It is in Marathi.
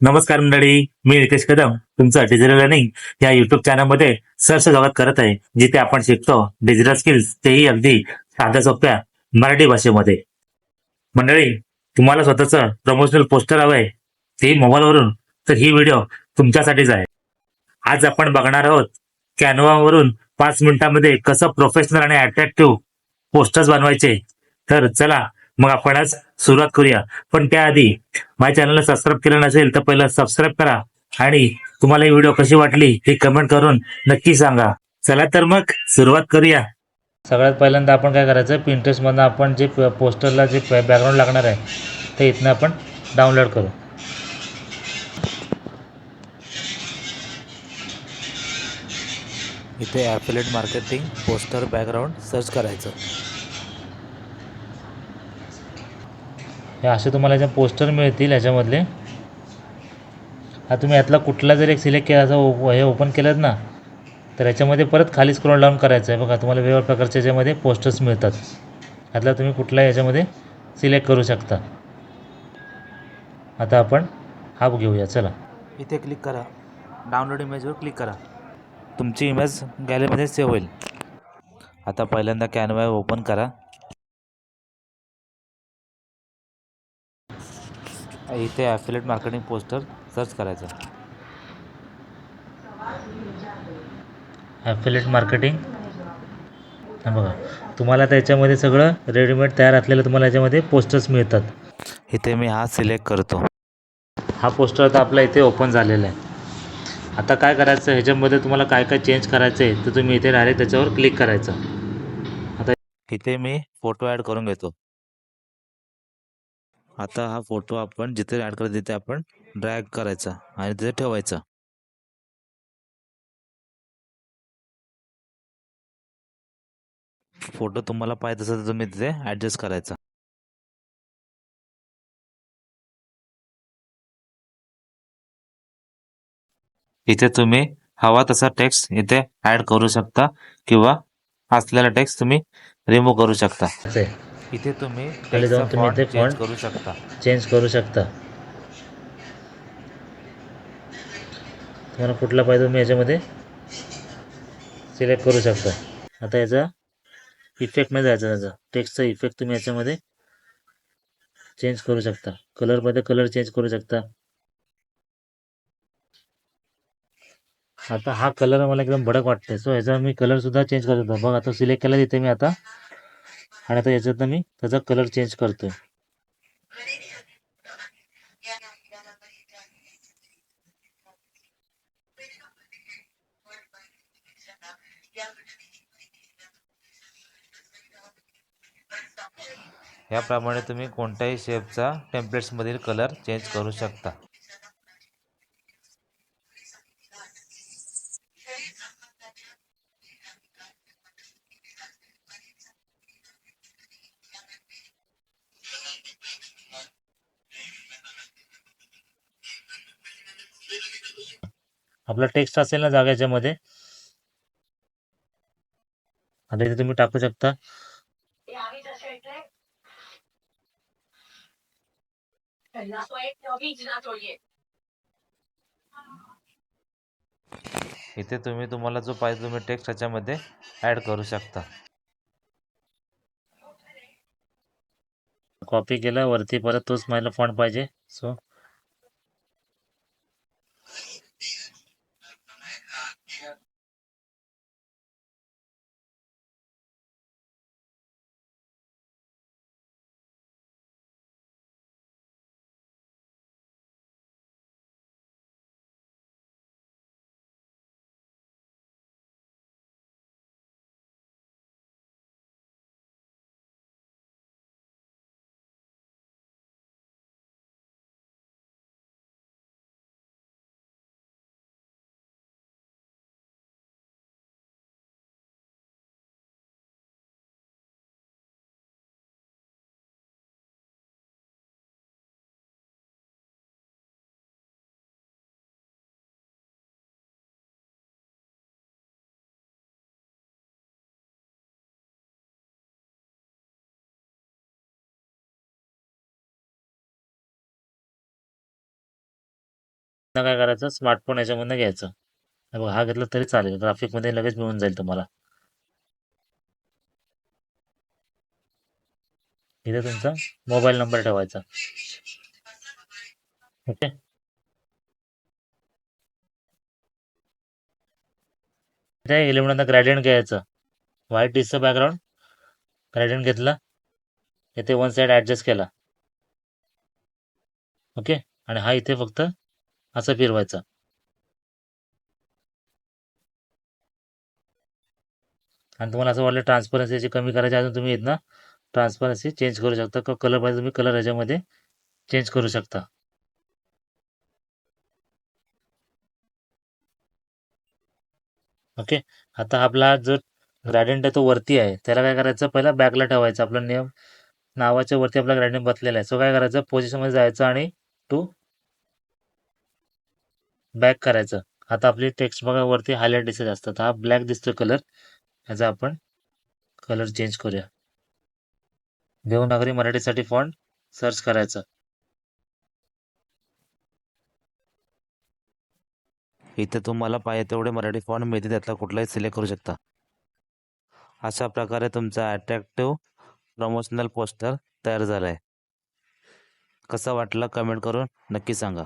नमस्कार मंडळी मी नितेश कदम. तुमचं डिजिटल लर्निंग या युट्यूब चॅनलमध्ये सर्च स्वागत करत आहे जिथे आपण शिकतो डिजिटल स्किल्स तेही अगदी साध्या सोप्या मराठी भाषेमध्ये. मंडळी तुम्हाला स्वतःचं प्रमोशनल पोस्टर हवंय तेही मोबाईलवरून तर ही व्हिडिओ तुमच्यासाठीच आहे. आज आपण बघणार आहोत कॅनवावरून पाच मिनिटांमध्ये कसं प्रोफेशनल आणि अट्रॅक्टिव्ह पोस्टर्स बनवायचे. तर चला मग आपण आज सुरुवात करूया. पण त्याआधी माझ्या चॅनलला सबस्क्राईब केलं नसेल तर पहिलं सबस्क्राईब करा आणि तुम्हाला ही व्हिडिओ कशी वाटली हे कमेंट करून नक्की सांगा. चला तर मग सुरुवात करूया. सगळ्यात पहिल्यांदा आपण काय करायचं पिंटरेस्ट मधनं आपण जे पोस्टरला जे बॅकग्राऊंड लागणार आहे ते इथनं आपण डाउनलोड करू. इथे affiliate marketing poster background search करायचं. हे असे तुम्हाला याच्या पोस्टर मिळतील याच्यामधले. हा तुम्ही यातला कुठला जर एक सिलेक्ट केला असं ओ- हे ओपन केलं ना तर याच्यामध्ये परत खाली स्क्रोल डाऊन करायचं आहे. बघा तुम्हाला वेगवेगळ्या प्रकारच्या याच्यामध्ये पोस्टर्स मिळतात. यातला तुम्ही कुठलाही याच्यामध्ये सिलेक्ट करू शकता. आता आपण हा घेऊया. चला. इथे क्लिक करा. डाउनलोड इमेजवर क्लिक करा. तुमची इमेज गॅलरीमध्ये सेव्ह होईल. आता पहिल्यांदा कॅनवा ओपन करा. इथे ॲफिलेट मार्केटिंग पोस्टर सर्च करायचं. ॲफिलेट मार्केटिंग बघा तुम्हाला त्याच्यामध्ये सगळं रेडीमेड तयार असलेलं तुम्हाला याच्यामध्ये पोस्टर्स मिळतात. इथे मी हा सिलेक्ट करतो. हा पोस्टर आता आपला इथे ओपन झालेला आहे. आता काय करायचं ह्याच्यामध्ये तुम्हाला काय काय चेंज करायचं आहे तर तुम्ही इथे डायरेक्ट त्याच्यावर क्लिक करायचं. इथे मी फोटो ॲड करून घेतो. आता हा फोटो आपण जिथे ॲड करायचा तिथे आपण ड्रॅग करायचा आणि तिथे ठेवायचा. फोटो तुम्हाला पाहिजे असेल तर तुम्ही तिथे ॲडजस्ट करायचा. इथे तुम्ही हवा तसा टेक्स्ट इथे ॲड करू शकता किंवा असलेला टेक्स्ट तुम्ही रिमूव्ह करू शकता. इथे तुम्ही खाली जाऊन तुम्ही इथे font करू शकता. चेंज करू शकता. तुम्हाला कुठला पाहिजे तुम्ही याच्यामध्ये? सिलेक्ट करू शकता. आता याचा इफेक्टमध्ये जायचं त्याचा. टेक्स्टचा इफेक्ट तुम्ही याच्यामध्ये चेंज करू शकता. कलरमध्ये कलर चेंज करू शकता. आता हा कलर मला एकदम भडक वाटतोय. सो ह्याचा मी कलर सुद्धा चेंज करू शकतो बघ आता सिलेक्ट केला तिथे मी आता आणि आता याच्यातनं मी त्याचा कलर चेंज करतोय. याप्रमाणे तुम्ही कोणत्याही शेपचा टेम्पलेट्समधील कलर चेंज करू शकता. आपला टेक्स्ट असेल ना जागा याच्यामध्ये आता इथे तुम्ही टाकू शकता. इथे तुम्ही तुम्हाला जो पाहिजे तुम्ही टेक्स्ट ह्याच्यामध्ये ऍड करू शकता. कॉपी केला वरती परत तोच मला फॉन्ट पाहिजे. सो काय करायचं? स्मार्टफोन याच्यामधनं घ्यायचं. बघा हा घेतला तरी चालेल. ग्राफिकमध्ये लगेच मिळून जाईल तुम्हाला. इथे तुमचा मोबाईल नंबर ठेवायचा. ओके इथे ग्रॅडियंट घ्यायचं. व्हाईट डिसचं बॅकग्राऊंड ग्रॅडियंट घेतला. इथे वन साईड ॲडजस्ट केला. ओके आणि हा इथे फक्त असं फिरवायचा. आणि तुम्हाला असं वाटलं ट्रान्सपरन्सी कमी करायची अजून तुम्ही येत ना? ट्रान्सपरन्सी चेंज करू शकता. कलर पाहिजे तुम्ही कलर ह्याच्यामध्ये चेंज करू शकता. ओके आता आपला जो ग्रॅडियंट आहे तो वरती आहे त्याला काय करायचं? पहिला बॅकला ठेवायचं. आपलं नियम नावाच्या वरती आपला ग्रॅडियंट बसलेला आहे. सो काय करायचं? पोझिशनमध्ये जायचं आणि टू बॅक करायचं. आता आपली टेक्स्ट बघा वरती हायलाइट दिसत असतात. हा ब्लॅक दिसतो कलर याचा आपण कलर चेंज करूया. देवनागरी मराठीसाठी फॉन्ट सर्च करायचं. इथे तुम्हाला पाहिजे तेवढे मराठी फॉन्ट मिळते त्यातला कुठलाही सिलेक्ट करू शकता. अशा प्रकारे तुमचा अट्रॅक्टिव्ह प्रमोशनल पोस्टर तयार झाला आहे कसा वाटला कमेंट करून नक्की सांगा.